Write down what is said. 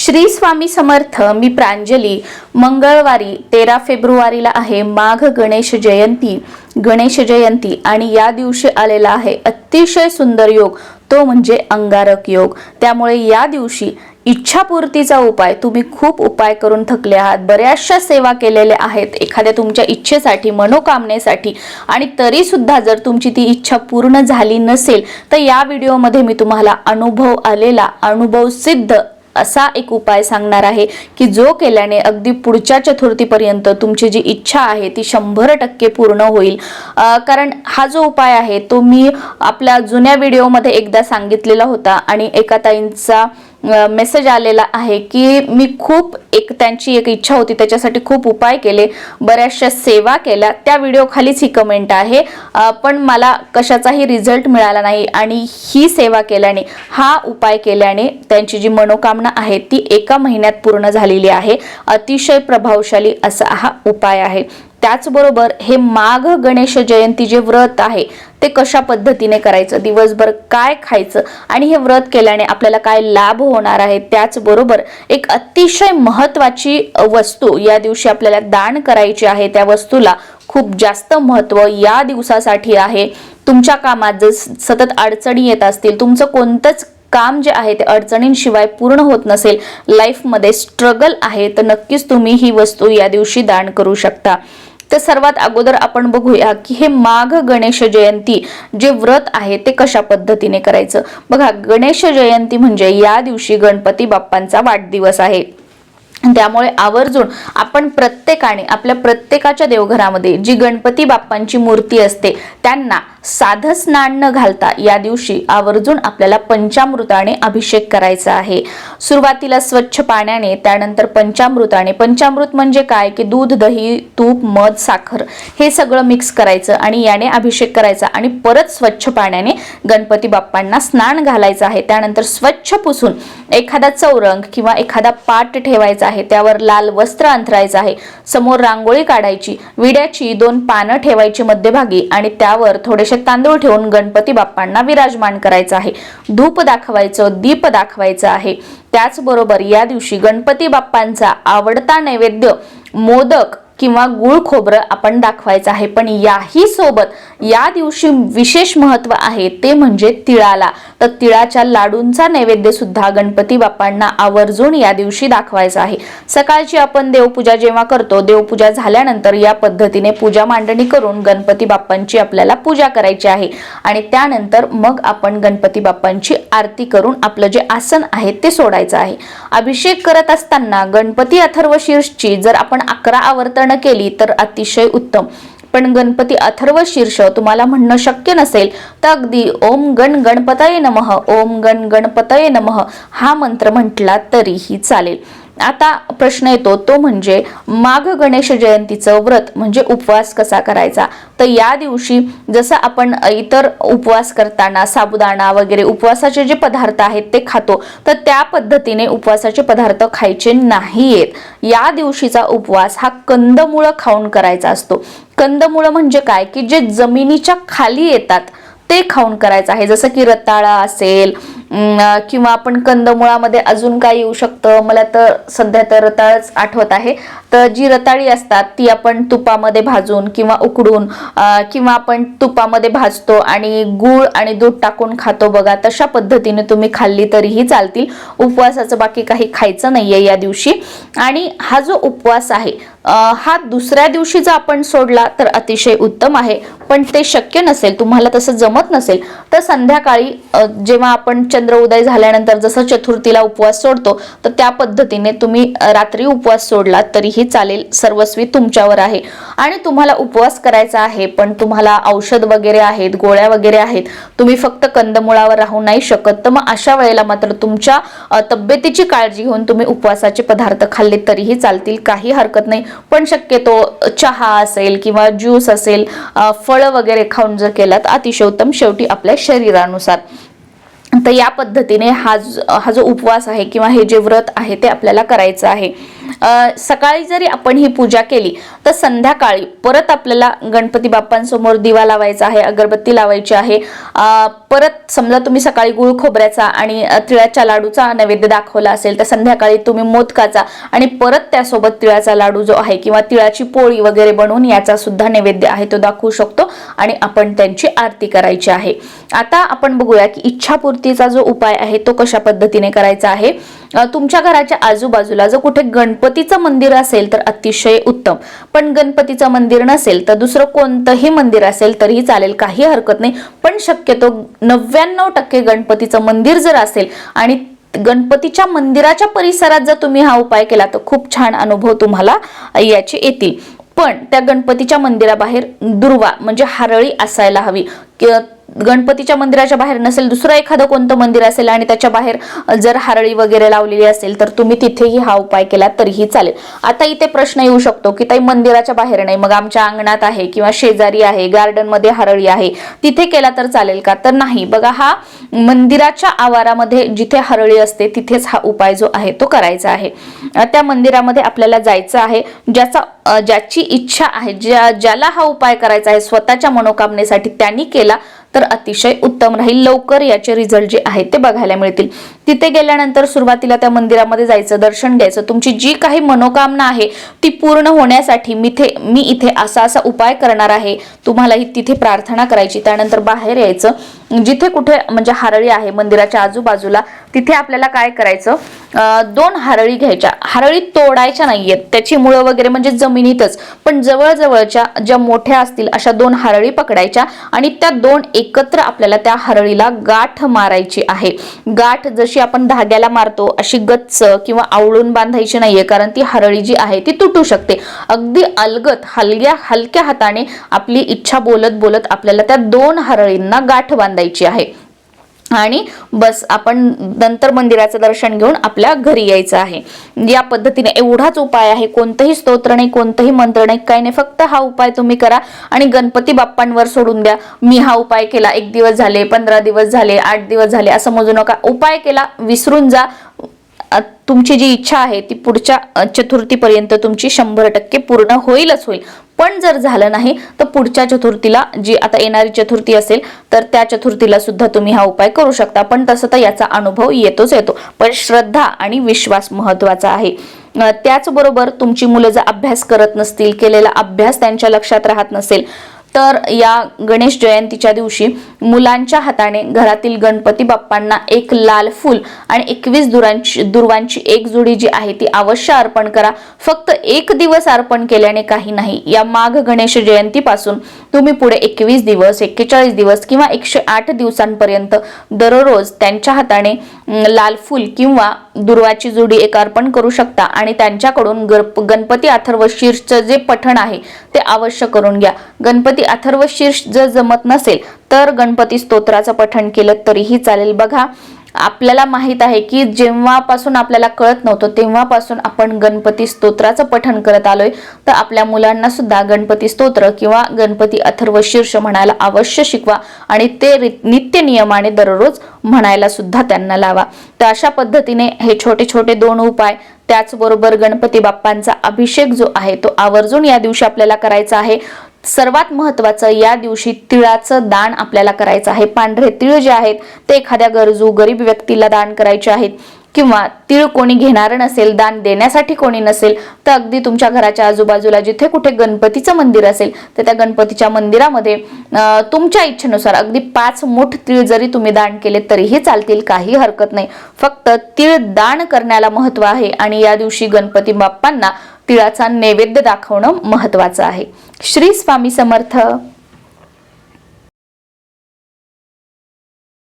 श्री स्वामी समर्थ मी प्रांजली. मंगळवारी तेरा फेब्रुवारीला आहे माघ गणेश जयंती. गणेश जयंती आणि या दिवशी आलेला आहे अतिशय सुंदर योग तो म्हणजे अंगारक योग. त्यामुळे या दिवशी इच्छापूर्तीचा उपाय तुम्ही खूप उपाय करून थकले आहात. बऱ्याचशा सेवा केलेल्या आहेत. एखाद्या तुमच्या इच्छेसाठी मनोकामनेसाठी आणि तरी सुद्धा जर तुमची ती इच्छा पूर्ण झाली नसेल तर या व्हिडिओमध्ये मी तुम्हाला अनुभव आलेला अनुभव सिद्ध असा एक उपाय सांगणार आहे की जो केल्याने अगदी पुढच्या चतुर्थीपर्यंत तुमची जी इच्छा आहे ती शंभर टक्के पूर्ण होईल. कारण हा जो उपाय आहे तो मी आपल्या जुन्या व्हिडिओमध्ये एकदा सांगितलेला होता आणि एका ताईंचा मेसेज आलेला आहे की मी खूप एक त्यांची एक इच्छा होती त्याच्यासाठी खूप उपाय केले बऱ्याचशा सेवा केल्या. त्या व्हिडिओ खालीच ही कमेंट आहे. पण मला कशाचाही रिझल्ट मिळाला नाही आणि ही सेवा केल्याने हा उपाय केल्याने त्यांची जी मनोकामना आहे ती एका महिन्यात पूर्ण झालेली आहे. अतिशय प्रभावशाली असा हा उपाय आहे. त्याचबरोबर हे माघ गणेश जयंती जे व्रत आहे ते कशा पद्धतीने करायचं? दिवसभर काय खायचं? आणि हे व्रत केल्याने आपल्याला काय लाभ होणार आहे? त्याचबरोबर एक अतिशय महत्त्वाची वस्तू या दिवशी आपल्याला दान करायची आहे त्या वस्तूला खूप जास्त महत्त्व या दिवसासाठी आहे. तुमच्या कामात जर सतत अडचणी येत असतील तुमचं कोणतंच काम जे आहे ते अडचणींशिवाय पूर्ण होत नसेल लाईफमध्ये स्ट्रगल आहे तर नक्कीच तुम्ही ही वस्तू या दिवशी दान करू शकता. तर सर्वात अगोदर आपण बघूया की हे माघ गणेश जयंती जे व्रत आहे ते कशा पद्धतीने करायचं? बघा गणेश जयंती म्हणजे या दिवशी गणपती बाप्पांचा वाढदिवस आहे. त्यामुळे आवर्जून आपण प्रत्येकाने आपल्या प्रत्येकाच्या देवघरामध्ये जी गणपती बाप्पांची मूर्ती असते त्यांना साधं स्नान न घालता या दिवशी आवर्जून आपल्याला पंचामृताने अभिषेक करायचा आहे. सुरुवातीला स्वच्छ पाण्याने त्यानंतर पंचामृताने. पंचामृत म्हणजे काय? की दूध दही तूप मध साखर हे सगळं मिक्स करायचं आणि याने अभिषेक करायचा आणि परत स्वच्छ पाण्याने गणपती बाप्पांना स्नान घालायचं आहे. त्यानंतर स्वच्छ पुसून एखादा चौरंग किंवा एखादा पाट ठेवायचा आहे. त्यावर लाल वस्त्र अंथरायचं आहे. समोर रांगोळी काढायची विड्याची दोन पानं ठेवायची मध्यभागी आणि त्यावर थोडेसे तांदूळ ठेवून गणपती बाप्पांना विराजमान करायचं आहे. धूप दाखवायचं दीप दाखवायचं आहे. त्याचबरोबर या दिवशी गणपती बाप्पांचा आवडता नैवेद्य मोदक किंवा गुळ खोबरं आपण दाखवायचं आहे. पण याही सोबत या दिवशी विशेष महत्त्व आहे ते म्हणजे तिळाला. तर तिळाच्या लाडूंचा नैवेद्य सुद्धा गणपती बाप्पांना आवर्जून या दिवशी दाखवायचा आहे. सकाळची आपण देवपूजा जेव्हा करतो देवपूजा झाल्यानंतर या पद्धतीने पूजा मांडणी करून गणपती बाप्पांची आपल्याला पूजा करायची आहे. आणि त्यानंतर मग आपण गणपती बाप्पांची आरती करून आपलं जे आसन आहे ते सोडायचं आहे. अभिषेक करत असताना गणपती अथर्व शीर्षची जर आपण अकरा आवर्तन केली तर अतिशय उत्तम. पण गणपती अथर्व शीर्ष तुम्हाला म्हणणं शक्य नसेल तर अगदी ओम गण गणपतये नमः ओम गण गणपतये नमः हा मंत्र म्हटला तरीही चालेल. आता प्रश्न येतो तो म्हणजे माघ गणेश जयंतीचं व्रत म्हणजे उपवास कसा करायचा? तर या दिवशी जसं आपण इतर उपवास करताना साबुदाणा वगैरे उपवासाचे जे पदार्थ आहेत ते खातो तर त्या पद्धतीने उपवासाचे पदार्थ खायचे नाहीयेत. या दिवशीचा उपवास हा कंदमुळं खाऊन करायचा असतो. कंदमुळं म्हणजे काय? की जे जमिनीच्या खाली येतात ते खाऊन करायचं आहे. जसं की रताळा असेल किंवा आपण कंदमुळामध्ये अजून काय येऊ शकतं? मला तर सध्या तर रताळच आठवत आहे. तर जी रताळी असतात ती आपण तुपामध्ये भाजून किंवा उकडून किंवा आपण तुपामध्ये भाजतो आणि गूळ आणि दूध टाकून खातो बघा तशा पद्धतीने तुम्ही खाल्ली तरीही चालतील. उपवासाचं बाकी काही खायचं नाहीये या दिवशी. आणि हा जो उपवास आहे हा दुसऱ्या दिवशी जर आपण सोडला तर अतिशय उत्तम आहे. पण ते शक्य नसेल तुम्हाला तसं जमत नसेल तर संध्याकाळी जेव्हा आपण चंद्र उदय झाल्यानंतर जसं चतुर्थीला उपवास सोडतो तर त्या पद्धतीने तुम्ही रात्री उपवास सोडला तरीही चालेल सर्वस्वी तुमच्यावर आहे. आणि तुम्हाला उपवास करायचा आहे पण तुम्हाला औषध वगैरे आहेत गोळ्या वगैरे आहेत तुम्ही फक्त कंदमुळावर राहू नाही शकत. तर मग अशा वेळेला मात्र तुमच्या तब्येतीची काळजी घेऊन तुम्ही उपवासाचे पदार्थ खाल्ले तरीही चालतील काही हरकत नाही. पण शक्यतो चहा असेल किंवा ज्यूस असेल फळं वगैरे खाऊन जर केला तर अतिशय उत्तम शेवटी आपल्या शरीरानुसार. तर या पद्धतीने हा हा जो उपवास आहे किंवा हे जे व्रत आहे ते आपल्याला करायचं आहे. सकाळी जरी आपण ही पूजा केली तर संध्याकाळी परत आपल्याला गणपती बाप्पांसमोर दिवा लावायचा आहे अगरबत्ती लावायची आहे. परत समजा तुम्ही सकाळी गुळ खोबऱ्याचा आणि तिळाच्या लाडूचा नैवेद्य दाखवला असेल तर संध्याकाळी तुम्ही मोदकाचा आणि परत त्यासोबत तिळाचा लाडू जो आहे किंवा तिळाची पोळी वगैरे बनवून याचा सुद्धा नैवेद्य आहे तो दाखवू शकतो आणि आपण त्यांची आरती करायची आहे. आता आपण बघूया की इच्छापूर्ती मुक्तीचा जो उपाय आहे तो कशा पद्धतीने करायचा आहे? तुमच्या घराच्या आजूबाजूला जर कुठे गणपतीचं मंदिर असेल तर अतिशय उत्तम. पण गणपतीचं मंदिर नसेल तर दुसरं कोणतंही मंदिर असेल तरीही चालेल काही हरकत नाही. पण शक्यतो नव्याण्णव टक्के गणपतीचं मंदिर जर असेल आणि गणपतीच्या मंदिराच्या परिसरात जर तुम्ही हा उपाय केला तर खूप छान अनुभव तुम्हाला याचे येतील. पण त्या गणपतीच्या मंदिराबाहेर दुर्वा म्हणजे हरळी असायला हवी. कि- गणपतीच्या मंदिराच्या बाहेर नसेल दुसरं एखादं कोणतं मंदिर असेल आणि त्याच्या बाहेर जर हरळी वगैरे लावलेली असेल तर तुम्ही तिथेही हा उपाय केला तरीही चालेल. आता इथे प्रश्न येऊ शकतो की ताई मंदिराच्या बाहेर नाही मग आमच्या अंगणात आहे किंवा शेजारी आहे गार्डनमध्ये हरळी आहे तिथे केला तर चालेल का? तर नाही. बघा हा मंदिराच्या आवारामध्ये जिथे हरळी असते तिथेच हा उपाय जो आहे तो करायचा आहे. त्या मंदिरामध्ये आपल्याला जायचं आहे ज्याचा ज्याची इच्छा आहे ज्या ज्याला हा उपाय करायचा आहे स्वतःच्या मनोकामनेसाठी त्यांनी केला तर अतिशय उत्तम राहील. लवकर याचे रिझल्ट जे आहेत ते बघायला मिळतील. तिथे गेल्यानंतर सुरुवातीला त्या मंदिरामध्ये जायचं दर्शन घ्यायचं. तुमची जी काही मनोकामना आहे ती पूर्ण होण्यासाठी मिथे मी इथे असा असा उपाय करणार आहे. तुम्हालाही तिथे प्रार्थना करायची. त्यानंतर बाहेर यायचं. जिथे कुठे म्हणजे हरळी आहे मंदिराच्या आजूबाजूला तिथे आपल्याला काय करायचं? दोन हरळी घ्यायच्या. हरळी तोडायच्या नाहीयेत. त्याची मुळं वगैरे म्हणजे जमिनीतच. पण जवळजवळच्या ज्या मोठ्या असतील अशा दोन हरळी पकडायच्या आणि त्या दोन एकत्र आपल्याला त्या हरळीला गाठ मारायची आहे. गाठ जशी आपण धाग्याला मारतो अशी गच्च किंवा आवळून बांधायची नाहीये कारण ती हरळी जी आहे ती तुटू शकते. अगदी अलगत हलक्या हलक्या हाताने आपली इच्छा बोलत बोलत आपल्याला त्या दोन हरळींना गाठ बांधायची आहे. आणि बस आपण नंतर मंदिराचं दर्शन घेऊन आपल्या घरी यायचं आहे. या पद्धतीने एवढाच उपाय आहे कोणतंही स्तोत्र नाही कोणतंही मंत्र नाही काही नाही. फक्त हा उपाय तुम्ही करा आणि गणपती बाप्पांवर सोडून द्या. मी हा उपाय केला एक दिवस झाले पंधरा दिवस झाले आठ दिवस झाले असं मोजू नका. उपाय केला विसरून जा. तुमची जी इच्छा आहे ती पुढच्या चतुर्थीपर्यंत तुमची शंभर टक्के पूर्ण होईलच होईल. पण जर झालं नाही तर पुढच्या चतुर्थीला जी आता येणारी चतुर्थी असेल तर त्या चतुर्थीला सुद्धा तुम्ही हा उपाय करू शकता. पण तसं तर याचा अनुभव येतोच येतो. पण श्रद्धा आणि विश्वास महत्त्वाचा आहे. त्याचबरोबर तुमची मुलं जर अभ्यास करत नसतील केलेला अभ्यास त्यांच्या लक्षात राहत नसेल तर या गणेश जयंतीच्या दिवशी मुलांच्या हाताने घरातील गणपती बाप्पांना एक लाल फूल आणि एकवीस दुरांची दुर्वांची एक जोडी जी आहे ती अवश्य अर्पण करा. फक्त एक दिवस अर्पण केल्याने काही नाही. या माघ गणेश जयंतीपासून तुम्ही पुढे एकवीस दिवस एक्केचाळीस दिवस किंवा एकशे आठ दिवसांपर्यंत दररोज त्यांच्या हाताने लाल फूल किंवा दुर्वाची जोडी एक अर्पण करू शकता आणि त्यांच्याकडून गर- गणपती अथर्व शीर्षचं जे पठण आहे ते अवश्य करून घ्या. गणपती अथर्व शीर्ष जर जमत नसेल तर गणपती स्तोत्राचं पठण केलं तरीही चालेल. बघा आपल्याला माहीत आहे की जेव्हापासून आपल्याला कळत नव्हतं तेव्हापासून आपण गणपती स्तोत्राचं पठण करत आलोय. तर आपल्या मुलांना सुद्धा गणपती स्तोत्र किंवा गणपती अथर्व शीर्ष म्हणायला अवश्य शिकवा आणि ते नित्य नियमाने दररोज म्हणायला सुद्धा त्यांना लावा. तर अशा पद्धतीने हे छोटे छोटे दोन उपाय त्याचबरोबर गणपती बाप्पांचा अभिषेक जो आहे तो आवर्जून या दिवशी आपल्याला करायचा आहे. सर्वात महत्वाचं या दिवशी तिळाचं दान आपल्याला करायचं आहे. पांढरे तिळ जे आहेत ते एखाद्या गरजू गरीब व्यक्तीला दान करायचे आहेत. किंवा तिळ कोणी घेणारं नसेल दान देण्यासाठी कोणी नसेल तर अगदी तुमच्या घराच्या आजूबाजूला जिथे कुठे गणपतीचं मंदिर असेल तर त्या गणपतीच्या मंदिरामध्ये तुमच्या इच्छेनुसार अगदी पाच मुठ तिळ जरी तुम्ही दान केले तरीही चालतील काही हरकत नाही. फक्त तिळ दान करण्याला महत्त्व आहे. आणि या दिवशी गणपती बाप्पांना तिळाचा नैवेद्य दाखवणं महत्वाचं आहे. श्री स्वामी समर्थ.